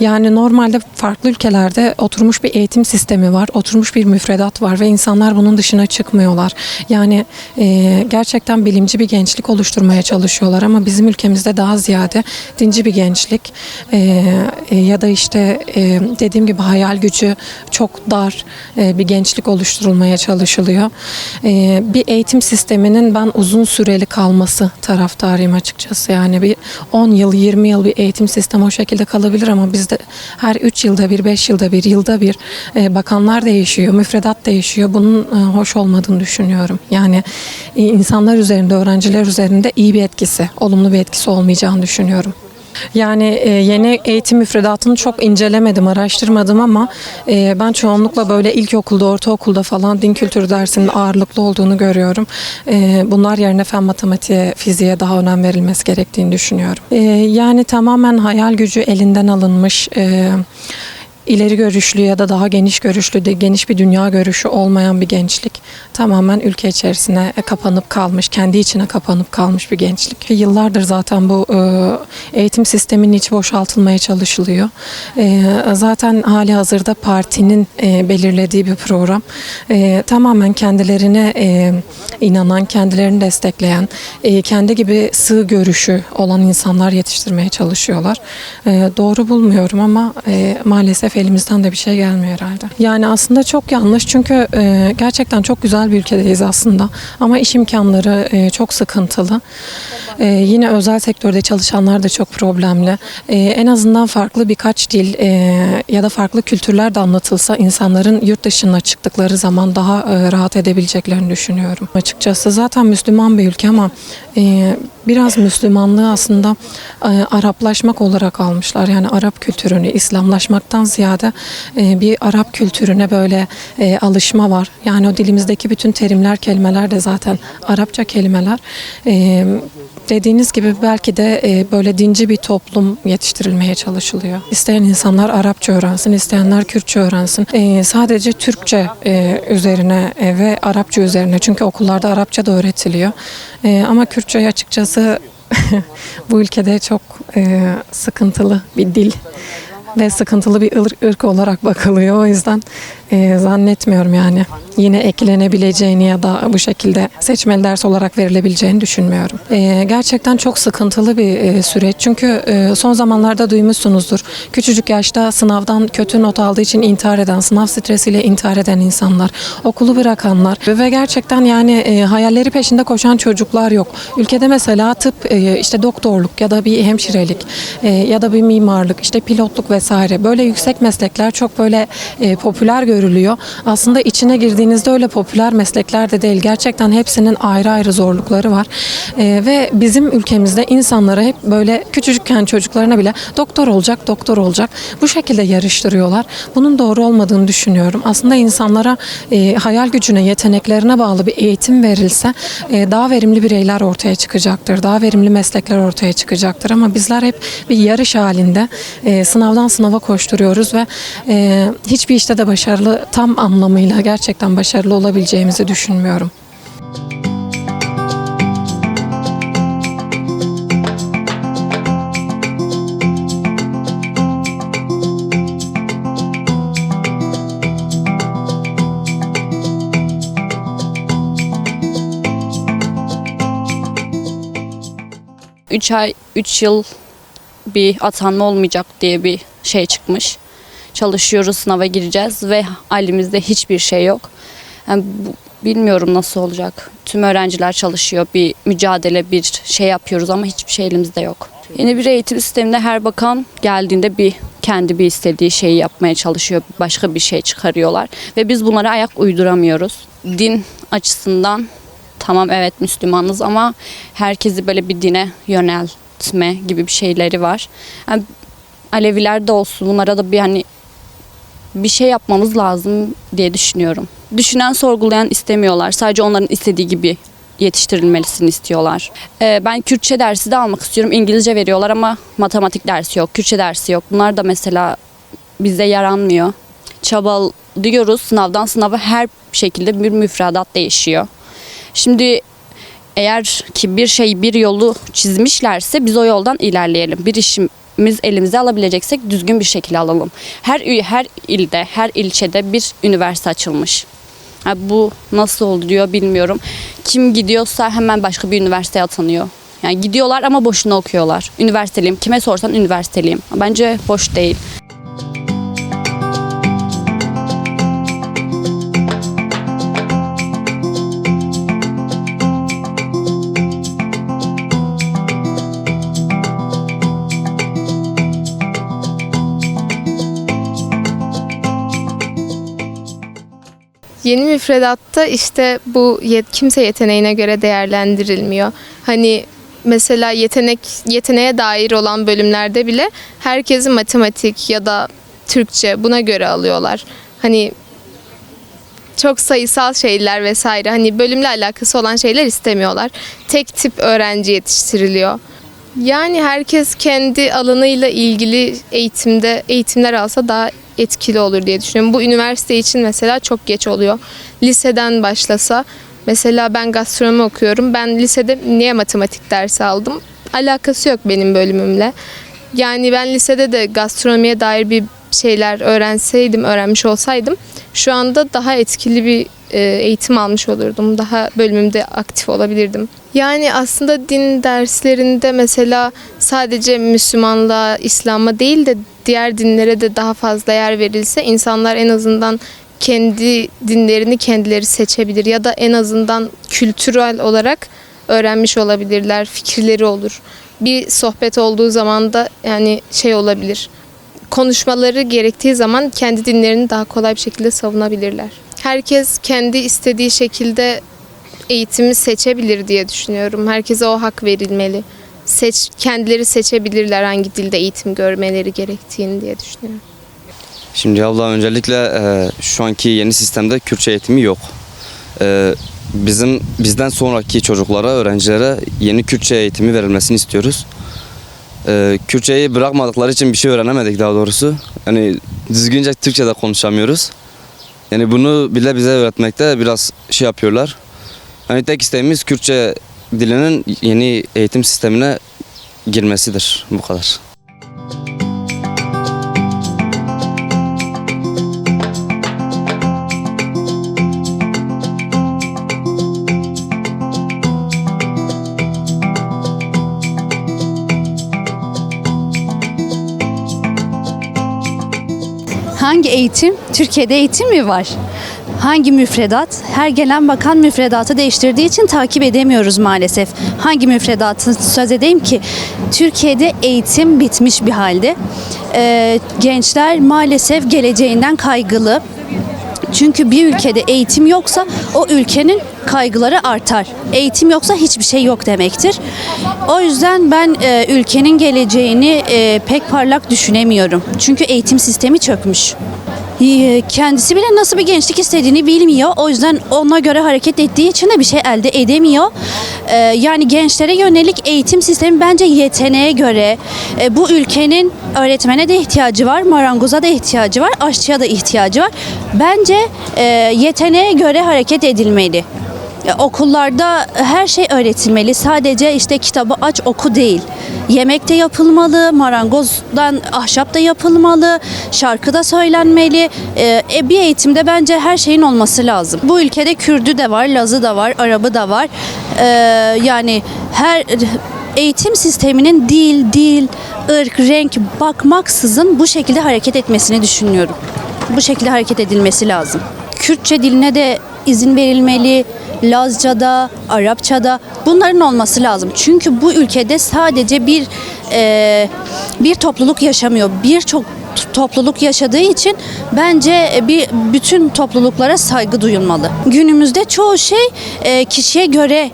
Yani normalde farklı ülkelerde oturmuş bir eğitim sistemi var, oturmuş bir müfredat var ve insanlar bunun dışına çıkmıyorlar. Yani e, gerçekten bilimci bir gençlik oluşturmaya çalışıyorlar ama bizim ülkemizde daha ziyade dinci bir gençlik e, e, ya da işte e, dediğim gibi hayal gücü çok dar e, bir gençlik oluşturulmaya çalışılıyor. E, bir eğitim sisteminin ben uzun süreli kalması taraftarıyım açıkçası. Yani bir 10 yıl, 20 yıl bir eğitim sistemi o şekilde kalabilir ama bizde her 3 yılda bir, 5 yılda bir, yılda bir e, bakanlar değişiyor, müfredat değişiyor. Bunun e, hoş olmadığını düşünüyorum. Yani e, insanlar üzerinde, öğrenciler üzerinde iyi bir etkisi, olumlu bir etkisi olmayacağını düşünüyorum. Yani e, yeni eğitim müfredatını çok incelemedim, araştırmadım ama e, ben çoğunlukla böyle ilkokulda, ortaokulda falan din kültürü dersinin ağırlıklı olduğunu görüyorum. E, bunlar yerine fen matematiğe, fiziğe daha önem verilmesi gerektiğini düşünüyorum. Yani tamamen hayal gücü elinden alınmış, ileri görüşlü ya da daha geniş görüşlü de geniş bir dünya görüşü olmayan bir gençlik tamamen ülke içerisine kapanıp kalmış, kendi içine kapanıp kalmış bir gençlik. Yıllardır zaten bu e, eğitim sisteminin içi boşaltılmaya çalışılıyor. E, zaten hali hazırda partinin e, belirlediği bir program. Tamamen kendilerine inanan, kendilerini destekleyen, kendi gibi sığ görüşü olan insanlar yetiştirmeye çalışıyorlar. Doğru bulmuyorum ama maalesef elimizden de bir şey gelmiyor herhalde. Yani aslında çok yanlış çünkü e, gerçekten çok güzel bir ülkedeyiz aslında ama iş imkanları e, çok sıkıntılı. E, yine özel sektörde çalışanlar da çok problemli. E, en azından farklı birkaç dil e, ya da farklı kültürler de anlatılsa insanların yurt dışına çıktıkları zaman daha e, rahat edebileceklerini düşünüyorum. Açıkçası zaten Müslüman bir ülke ama e, biraz Müslümanlığı aslında e, Araplaşmak olarak almışlar. Yani Arap kültürünü İslamlaşmaktan ziyade e, bir Arap kültürüne böyle e, alışma var. Yani o dilimizdeki bütün terimler, kelimeler de zaten Arapça kelimeler. E, dediğiniz gibi belki de e, böyle dinci bir toplum yetiştirilmeye çalışılıyor. İsteyen insanlar Arapça öğrensin, isteyenler Kürtçe öğrensin. E, sadece Türkçe e, üzerine e, ve Arapça üzerine çünkü okullarda Arapça da öğretiliyor. E, ama Kürtçe açıkçası bu ülkede çok e, sıkıntılı bir dil ve sıkıntılı bir ırk, olarak bakılıyor. O yüzden e, zannetmiyorum yani yine eklenebileceğini ya da bu şekilde seçmeli ders olarak verilebileceğini düşünmüyorum. E, gerçekten çok sıkıntılı bir e, süreç. Çünkü e, son zamanlarda duymuşsunuzdur. Küçücük yaşta sınavdan kötü not aldığı için intihar eden, sınav stresiyle intihar eden insanlar, okulu bırakanlar ve gerçekten yani e, hayalleri peşinde koşan çocuklar yok. Ülkede mesela tıp, e, işte doktorluk ya da bir hemşirelik e, ya da bir mimarlık, işte pilotluk vesaire böyle yüksek meslekler çok böyle e, popüler görülüyor. Aslında içine girdiğinizde öyle popüler meslekler de değil. Gerçekten hepsinin ayrı ayrı zorlukları var. E, ve bizim ülkemizde insanlara hep böyle küçücükken çocuklarına bile doktor olacak, doktor olacak. Bu şekilde yarıştırıyorlar. Bunun doğru olmadığını düşünüyorum. Aslında insanlara e, hayal gücüne, yeteneklerine bağlı bir eğitim verilse e, daha verimli bireyler ortaya çıkacaktır. Daha verimli meslekler ortaya çıkacaktır. Ama bizler hep bir yarış halinde e, sınavdan sınava koşturuyoruz ve e, hiçbir işte de başarılı tam anlamıyla gerçekten başarılı olabileceğimizi düşünmüyorum. Üç ay, üç yıl bir atanma olmayacak diye bir şey çıkmış. Çalışıyoruz, sınava gireceğiz ve elimizde hiçbir şey yok. Yani bilmiyorum nasıl olacak. Tüm öğrenciler çalışıyor, bir mücadele, bir şey yapıyoruz ama hiçbir şey elimizde yok. Yeni bir eğitim sisteminde her bakan geldiğinde bir kendi bir istediği şeyi yapmaya çalışıyor. Başka bir şey çıkarıyorlar ve biz bunlara ayak uyduramıyoruz. Din açısından tamam evet Müslümanız ama herkesi böyle bir dine yöneltme gibi bir şeyleri var. Yani Aleviler de olsun bunlara da bir hani bir şey yapmamız lazım diye düşünüyorum. Düşünen sorgulayan istemiyorlar. Sadece onların istediği gibi yetiştirilmelisini istiyorlar. Ee, ben Kürtçe dersi de almak istiyorum. İngilizce veriyorlar ama matematik dersi yok, Kürtçe dersi yok. Bunlar da mesela bize yaranmıyor. Çabalıyoruz sınavdan sınava her şekilde bir müfredat değişiyor. Şimdi eğer ki bir şey bir yolu çizmişlerse biz o yoldan ilerleyelim. Bir işimiz elimize alabileceksek düzgün bir şekilde alalım. Her her ilde, her ilçede bir üniversite açılmış. Ha, bu nasıl oluyor bilmiyorum. Kim gidiyorsa hemen başka bir üniversiteye atanıyor. Yani gidiyorlar ama boşuna okuyorlar. Üniversiteliyim. Kime sorsan üniversiteliyim. Bence boş değil. Yeni müfredatta işte bu yet- kimse yeteneğine göre değerlendirilmiyor. Hani mesela yetenek yeteneğe dair olan bölümlerde bile herkesi matematik ya da Türkçe buna göre alıyorlar. Hani çok sayısal şeyler vesaire hani bölümle alakası olan şeyler istemiyorlar. Tek tip öğrenci yetiştiriliyor. Yani herkes kendi alanıyla ilgili eğitimde eğitimler alsa daha etkili olur diye düşünüyorum. Bu üniversite için mesela çok geç oluyor. Liseden başlasa mesela ben gastronomi okuyorum. Ben lisede niye matematik dersi aldım? Alakası yok benim bölümümle. Yani ben lisede de gastronomiye dair bir şeyler öğrenseydim, öğrenmiş olsaydım şu anda daha etkili bir e, eğitim almış olurdum. Daha bölümümde aktif olabilirdim. Yani aslında din derslerinde mesela sadece Müslümanlığa, İslam'a değil de diğer dinlere de daha fazla yer verilse insanlar en azından kendi dinlerini kendileri seçebilir ya da en azından kültürel olarak öğrenmiş olabilirler, fikirleri olur. Bir sohbet olduğu zaman da yani şey olabilir. Konuşmaları gerektiği zaman kendi dinlerini daha kolay bir şekilde savunabilirler. Herkes kendi istediği şekilde eğitimi seçebilir diye düşünüyorum. Herkese o hak verilmeli. Seç, kendileri seçebilirler hangi dilde eğitim görmeleri gerektiğini diye düşünüyorum. Şimdi abla öncelikle e, şu anki yeni sistemde Kürtçe eğitimi yok. E, bizim bizden sonraki çocuklara, öğrencilere yeni Kürtçe eğitimi verilmesini istiyoruz. E, Kürtçeyi bırakmadıkları için bir şey öğrenemedik daha doğrusu. Yani düzgünce Türkçe'de konuşamıyoruz. Yani bunu bile bize öğretmekte biraz şey yapıyorlar. Yani tek isteğimiz Kürtçe dilinin yeni eğitim sistemine girmesidir bu kadar. Hangi eğitim? Türkiye'de eğitim mi var? Hangi müfredat? Her gelen bakan müfredatı değiştirdiği için takip edemiyoruz maalesef. Hangi müfredatı söz edeyim ki? Türkiye'de eğitim bitmiş bir halde. Ee, gençler maalesef geleceğinden kaygılı. Çünkü bir ülkede eğitim yoksa o ülkenin kaygıları artar. Eğitim yoksa hiçbir şey yok demektir. O yüzden ben e, ülkenin geleceğini e, pek parlak düşünemiyorum. Çünkü eğitim sistemi çökmüş. E, Kendisi bile nasıl bir gençlik istediğini bilmiyor. O yüzden ona göre hareket ettiği için de bir şey elde edemiyor. E, yani gençlere yönelik eğitim sistemi bence yeteneğe göre e, bu ülkenin öğretmene de ihtiyacı var, marangoza da ihtiyacı var, aşçıya da ihtiyacı var. Bence yeteneğe göre hareket edilmeli. Okullarda her şey öğretilmeli. Sadece işte kitabı aç oku değil. Yemek de yapılmalı, marangozdan ahşap da yapılmalı, şarkı da söylenmeli. Ee, e, bir eğitimde bence her şeyin olması lazım. Bu ülkede Kürdü de var, Lazı da var, Arabı da var. Ee, yani her eğitim sisteminin dil, dil, ırk, renk bakmaksızın bu şekilde hareket etmesini düşünüyorum. Bu şekilde hareket edilmesi lazım. Kürtçe diline de izin verilmeli. Lazca'da, Arapça'da bunların olması lazım. Çünkü bu ülkede sadece bir e, bir topluluk yaşamıyor. Birçok topluluk yaşadığı için bence bir bütün topluluklara saygı duyulmalı. Günümüzde çoğu şey e, kişiye göre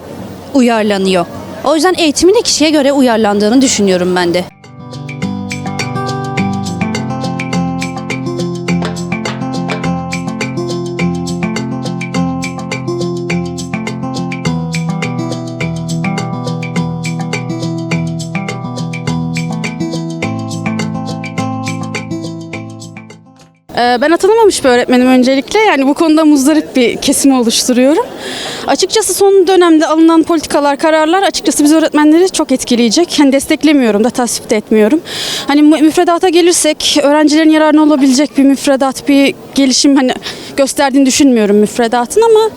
uyarlanıyor. O yüzden eğitimin de kişiye göre uyarlandığını düşünüyorum ben de. Ben atanamamış bir öğretmenim öncelikle. Yani bu konuda muzdarip bir kesimi oluşturuyorum. Açıkçası son dönemde alınan politikalar, kararlar açıkçası biz öğretmenleri çok etkileyecek. Hani desteklemiyorum da tasvip de etmiyorum. Hani mü- müfredata gelirsek öğrencilerin yararına olabilecek bir müfredat, bir gelişim hani gösterdiğini düşünmüyorum müfredatın ama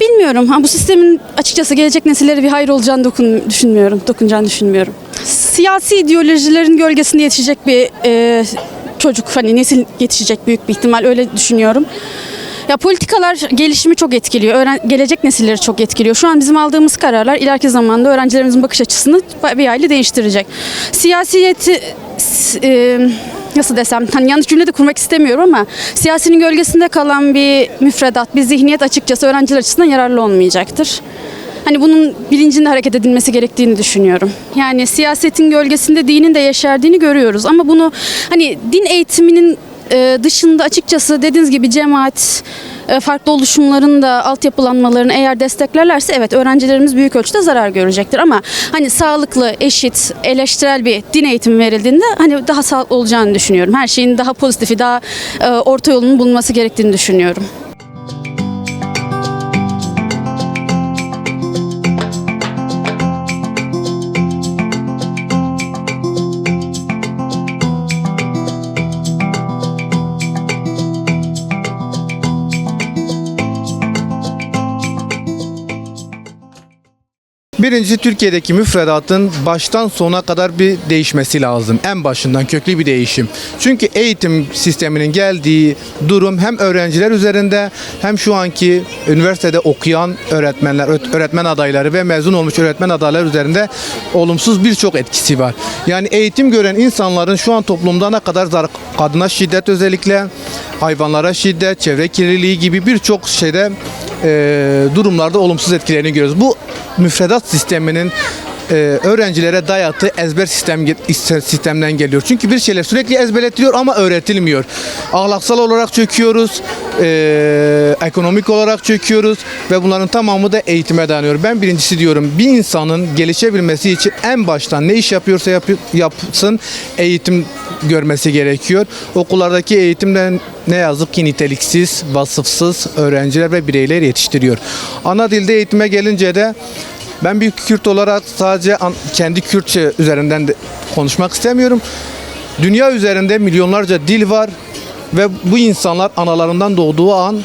bilmiyorum. Ha, bu sistemin açıkçası gelecek nesillere bir hayır olacağını dokun, düşünmüyorum, dokunacağını düşünmüyorum. Siyasi ideolojilerin gölgesinde yetişecek bir e, çocuk hani nesil yetişecek büyük bir ihtimal öyle düşünüyorum. Ya politikalar gelişimi çok etkiliyor. Öğren- gelecek nesilleri çok etkiliyor. Şu an bizim aldığımız kararlar ileriki zamanda öğrencilerimizin bakış açısını bir hayli değiştirecek. Siyasiyeti e, nasıl desem hani yanlış cümle de kurmak istemiyorum ama siyasinin gölgesinde kalan bir müfredat, bir zihniyet açıkçası öğrenciler açısından yararlı olmayacaktır. Hani bunun bilincinde hareket edilmesi gerektiğini düşünüyorum. Yani siyasetin gölgesinde dinin de yeşerdiğini görüyoruz ama bunu hani din eğitiminin e, dışında açıkçası dediğiniz gibi cemaat e, farklı oluşumların da altyapılanmalarını eğer desteklerlerse evet öğrencilerimiz büyük ölçüde zarar görecektir ama hani sağlıklı, eşit, eleştirel bir din eğitimi verildiğinde hani daha sağlıklı olacağını düşünüyorum. Her şeyin daha pozitifi, daha e, orta yolunun bulunması gerektiğini düşünüyorum. Birincisi Türkiye'deki müfredatın baştan sona kadar bir değişmesi lazım. En başından köklü bir değişim. Çünkü eğitim sisteminin geldiği durum hem öğrenciler üzerinde hem şu anki üniversitede okuyan öğretmenler, öğretmen adayları ve mezun olmuş öğretmen adayları üzerinde olumsuz birçok etkisi var. Yani eğitim gören insanların şu an toplumda ne kadar zarar, kadına şiddet özellikle, hayvanlara şiddet, çevre kirliliği gibi birçok şeyde e, durumlarda olumsuz etkilerini görüyoruz. Bu müfredat sisteminin e, öğrencilere dayattığı ezber sistem sistemden geliyor. Çünkü bir şeyler sürekli ezberletiliyor ama öğretilmiyor. Ahlaksal olarak çöküyoruz, e, ekonomik olarak çöküyoruz ve bunların tamamı da eğitime dayanıyor. Ben birincisi diyorum bir insanın gelişebilmesi için en baştan ne iş yapıyorsa yapı- yapsın eğitim görmesi gerekiyor. Okullardaki eğitimden ne yazık ki niteliksiz, vasıfsız öğrenciler ve bireyler yetiştiriyor. Ana dilde eğitime gelince de ben bir Kürt olarak sadece kendi Kürtçe üzerinden de konuşmak istemiyorum. Dünya üzerinde milyonlarca dil var ve bu insanlar analarından doğduğu an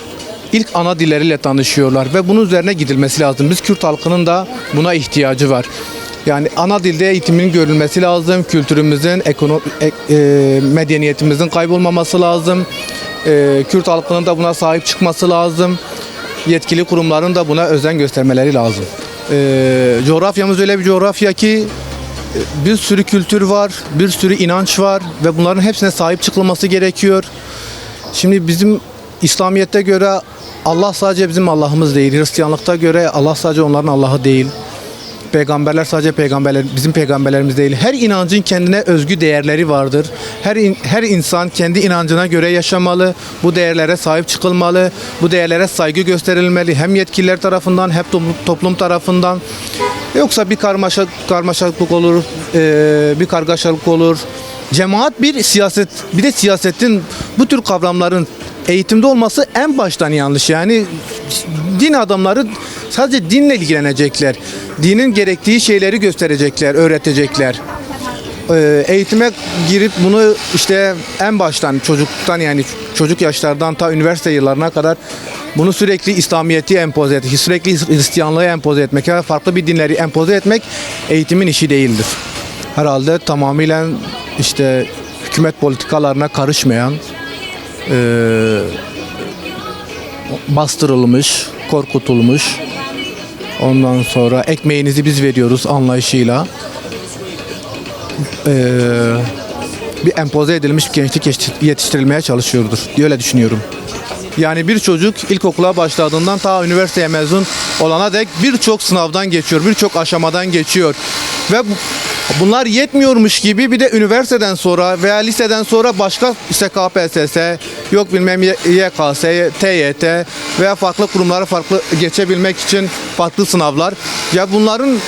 ilk ana dilleriyle tanışıyorlar ve bunun üzerine gidilmesi lazım. Biz Kürt halkının da buna ihtiyacı var. Yani ana dilde eğitimin görülmesi lazım. Kültürümüzün, ekono- e- e, medeniyetimizin kaybolmaması lazım. E, Kürt halkının da buna sahip çıkması lazım. Yetkili kurumların da buna özen göstermeleri lazım. E, coğrafyamız öyle bir coğrafya ki e, bir sürü kültür var, bir sürü inanç var ve bunların hepsine sahip çıkılması gerekiyor. Şimdi bizim İslamiyet'te göre Allah sadece bizim Allah'ımız değil. Hristiyanlıkta göre Allah sadece onların Allah'ı değil. Peygamberler sadece peygamberler bizim peygamberlerimiz değil. Her inancın kendine özgü değerleri vardır. Her in- her insan kendi inancına göre yaşamalı. Bu değerlere sahip çıkılmalı. Bu değerlere saygı gösterilmeli. Hem yetkililer tarafından hem toplum, tarafından. Yoksa bir karmaşa karmaşalık olur, eee, bir kargaşalık olur. Cemaat bir siyaset, bir de siyasetin bu tür kavramların eğitimde olması en baştan yanlış. Yani din adamları sadece dinle ilgilenecekler. Dinin gerektiği şeyleri gösterecekler, öğretecekler. Ee, eğitime girip bunu işte en baştan çocuktan yani çocuk yaşlardan ta üniversite yıllarına kadar bunu sürekli İslamiyet'i empoze etmek, sürekli Hristiyanlığı empoze etmek ya da farklı bir dinleri empoze etmek eğitimin işi değildir. Herhalde tamamıyla işte hükümet politikalarına karışmayan eee, bastırılmış, korkutulmuş. Ondan sonra ekmeğinizi biz veriyoruz anlayışıyla. Eee, bir empoze edilmiş gençlik yetiş- yetiştirilmeye çalışıyordur öyle düşünüyorum. Yani bir çocuk ilkokula başladığından ta üniversiteye mezun olana dek birçok sınavdan geçiyor, birçok aşamadan geçiyor. Ve bunlar yetmiyormuş gibi bir de üniversiteden sonra veya liseden sonra başka işte KPSS, yok bilmem YKS, TYT veya farklı kurumlara farklı geçebilmek için farklı sınavlar. Ya bunların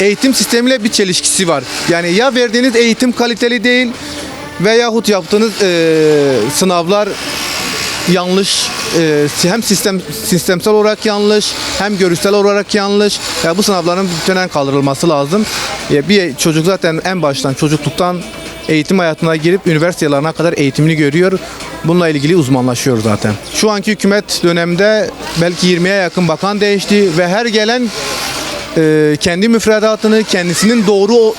eğitim sistemiyle bir çelişkisi var. Yani ya verdiğiniz eğitim kaliteli değil veyahut yaptığınız e, sınavlar yanlış e, hem sistem sistemsel olarak yanlış hem görüşsel olarak yanlış. Ya bu sınavların bütünen kaldırılması lazım. Ya bir çocuk zaten en baştan çocukluktan eğitim hayatına girip üniversite yıllarına kadar eğitimini görüyor. Bununla ilgili uzmanlaşıyor zaten. Şu anki hükümet döneminde belki 20'ye yakın bakan değişti ve her gelen e, kendi müfredatını kendisinin doğru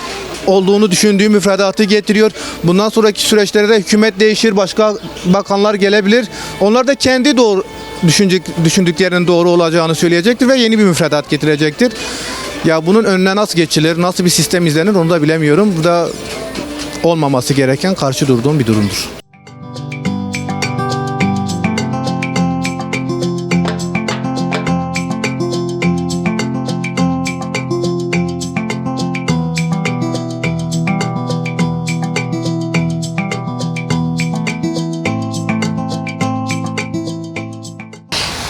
olduğunu düşündüğü müfredatı getiriyor. Bundan sonraki süreçlerde de hükümet değişir, başka bakanlar gelebilir. Onlar da kendi doğru düşünecek, düşündüklerinin doğru olacağını söyleyecektir ve yeni bir müfredat getirecektir. Ya bunun önüne nasıl geçilir, nasıl bir sistem izlenir onu da bilemiyorum. Bu da olmaması gereken karşı durduğum bir durumdur.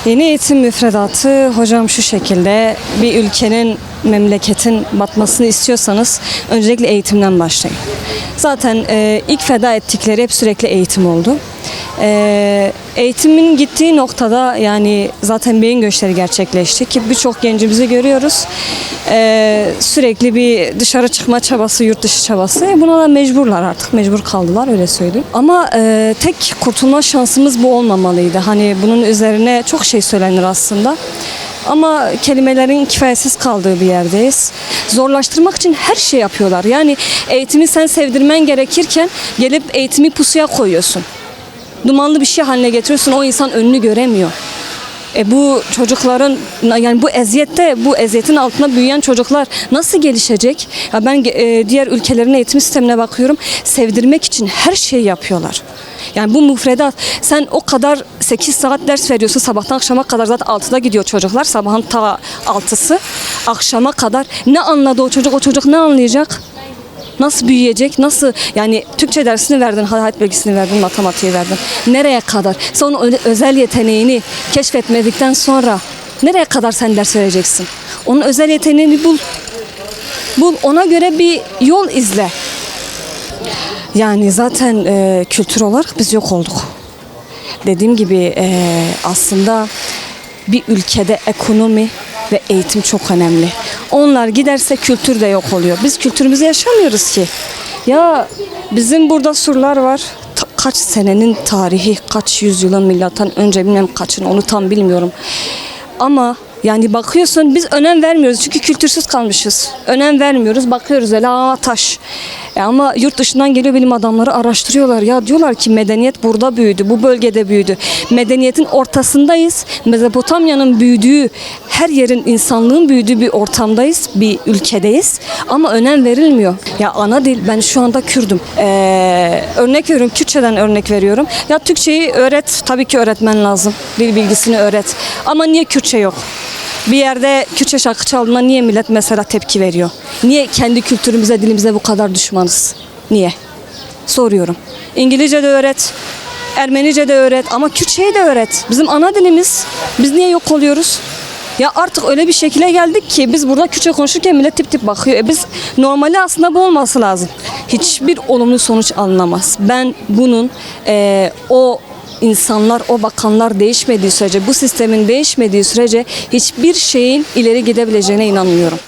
Yeni eğitim müfredatı hocam şu şekilde bir ülkenin memleketin batmasını istiyorsanız öncelikle eğitimden başlayın. Zaten e, ilk feda ettikleri hep sürekli eğitim oldu. E, eğitimin gittiği noktada yani zaten beyin göçleri gerçekleşti ki birçok gencimizi görüyoruz. E, sürekli bir dışarı çıkma çabası, yurt dışı çabası. E, buna da mecburlar artık. Mecbur kaldılar öyle söyleyeyim. Ama e, tek kurtulma şansımız bu olmamalıydı. Hani bunun üzerine çok şey söylenir aslında. Ama kelimelerin kifayetsiz kaldığı bir yerdeyiz. Zorlaştırmak için her şey yapıyorlar. Yani eğitimi sen sevdirmen gerekirken gelip eğitimi pusuya koyuyorsun. Dumanlı bir şey haline getiriyorsun. O insan önünü göremiyor. E bu çocukların yani bu eziyette bu eziyetin altında büyüyen çocuklar nasıl gelişecek? Ya ben e, diğer ülkelerin eğitim sistemine bakıyorum. Sevdirmek için her şeyi yapıyorlar. Yani bu müfredat sen o kadar 8 saat ders veriyorsun sabahtan akşama kadar zaten 6'da gidiyor çocuklar sabahın ta 6'sı akşama kadar ne anladı o çocuk o çocuk ne anlayacak? Nasıl büyüyecek? Nasıl yani Türkçe dersini verdin, hayat bilgisini verdin, matematiği verdin. Nereye kadar? Sen onun özel yeteneğini keşfetmedikten sonra nereye kadar sen ders vereceksin? Onun özel yeteneğini bul. Bul ona göre bir yol izle. Yani zaten e, kültür olarak biz yok olduk. Dediğim gibi e, aslında bir ülkede ekonomi ve eğitim çok önemli. Onlar giderse kültür de yok oluyor. Biz kültürümüzü yaşamıyoruz ki. Ya bizim burada surlar var. Ta- kaç senenin tarihi, kaç yüzyılın milattan önce bilmem kaçın onu tam bilmiyorum. Ama yani bakıyorsun biz önem vermiyoruz çünkü kültürsüz kalmışız. Önem vermiyoruz. Bakıyoruz öyle aa taş. E ama yurt dışından geliyor bilim adamları araştırıyorlar. Ya diyorlar ki medeniyet burada büyüdü, bu bölgede büyüdü. Medeniyetin ortasındayız. Mezopotamya'nın büyüdüğü, her yerin insanlığın büyüdüğü bir ortamdayız, bir ülkedeyiz. Ama önem verilmiyor. Ya ana dil, ben şu anda Kürdüm. Ee, örnek veriyorum, Kürtçeden örnek veriyorum. Ya Türkçeyi öğret, tabii ki öğretmen lazım. Dil bilgisini öğret. Ama niye Kürtçe yok? Bir yerde Kürtçe şarkı çaldığında niye millet mesela tepki veriyor? Niye kendi kültürümüze, dilimize bu kadar düşmanız? Niye? Soruyorum. İngilizce de öğret, Ermenice de öğret ama Kürtçeyi de öğret. Bizim ana dilimiz. Biz niye yok oluyoruz? Ya artık öyle bir şekilde geldik ki biz burada Kürtçe konuşurken millet tip tip bakıyor. E biz normali aslında bu olması lazım. Hiçbir olumlu sonuç alınamaz. Ben bunun eee, o insanlar, o bakanlar değişmediği sürece, bu sistemin değişmediği sürece hiçbir şeyin ileri gidebileceğine inanmıyorum.